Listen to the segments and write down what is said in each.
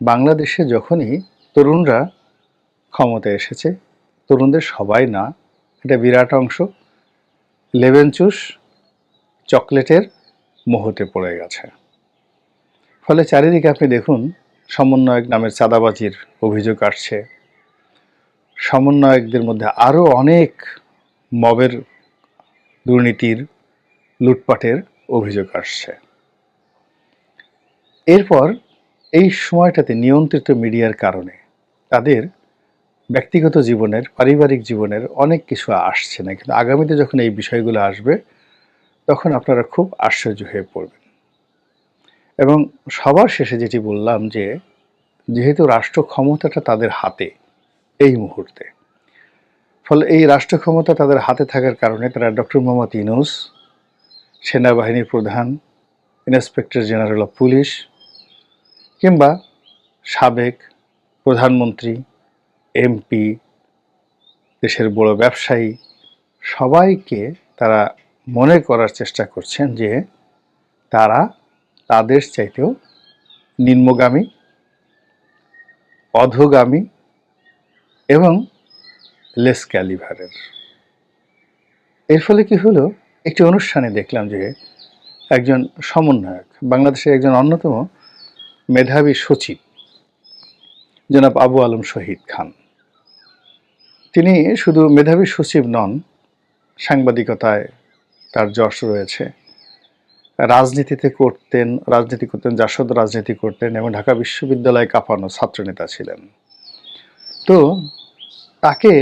বাংলাদেশে যখনই তরুণরা ক্ষমতায় এসেছে, তরুণদের সবাই না, এটা বিরাট অংশ লেবেন চুষ চকলেটের মোহতে পড়ে গেছে। ফলে চারিদিকে আপনি দেখুন, সমন্বয়ক নামের চাঁদাবাজির অভিযোগ আসছে। সমন্বয়কদের মধ্যে আরও অনেক মবের দুর্নীতির, লুটপাটের অভিযোগ আসছে। এরপর এই সময়টাতে নিয়ন্ত্রিত মিডিয়ার কারণে তাদের ব্যক্তিগত জীবনের, পারিবারিক জীবনের অনেক কিছু আসছে না। কিন্তু আগামীতে যখন এই বিষয়গুলো আসবে, তখন আপনারা খুব আশ্চর্য হয়ে পড়বেন। এবং সবার শেষে যেটি বললাম যে, যেহেতু রাষ্ট্র ক্ষমতাটা তাদের হাতে এই মুহূর্তে, ফলে এই রাষ্ট্র ক্ষমতা তাদের হাতে থাকার কারণে তারা ডক্টর মোহাম্মদ ইনুস সেনাবাহিনীর প্রধান, ইন্সপেক্টর জেনারেল অফ পুলিশ কিংবা সাবেক প্রধানমন্ত্রী, এমপি, দেশের বড় ব্যবসায়ী, সবাইকে তারা মনে করার চেষ্টা করছেন যে তারা তাদের চাইতেও নিম্নগামী, অধোগামী এবং লেস ক্যালিভারের এর ফলে কি হলো? একটি অনুষ্ঠানে দেখলাম যে একজন সমন্বয়ক, বাংলাদেশের একজন অন্যতম মেধাবী সচিব, জনাব আবু আলম শহীদ খান। তিনি শুধু মেধাবী সচিব নন, সাংবাদিকতায় তার যশ রয়েছে। রাজনীতিতে করতেন, রাজনীতি করতেন, জাসদ রাজনীতি করতেন এবং ঢাকা বিশ্ববিদ্যালয়ে কাঁপানো ছাত্রনেতা ছিলেন। তো তাকে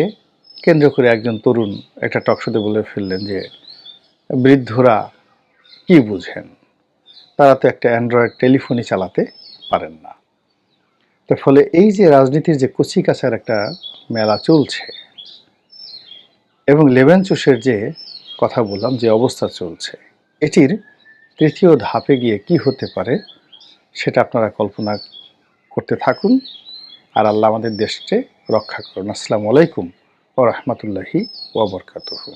কেন্দ্র করে একজন তরুণ একটা টকশোতে বলে ফেললেন যে, বৃদ্ধরা কি বুঝেন? তারা তো একটা অ্যান্ড্রয়েড টেলিফোনই চালাতে পারেন না। তো ফলে এই যে রাজনীতির যে কচি কাছার একটা মেলা চলছে, এবং লেভেন চুষের যে কথা বললাম, যে অবস্থা চলছে, এটির তৃতীয় ধাপে গিয়ে কি হতে পারে সেটা আপনারা কল্পনা করতে থাকুন। আর আল্লাহ আমাদের দেশকে রক্ষা করুন। আসসালামু আলাইকুম ও রহমতুল্লাহি ওবরকাতুহু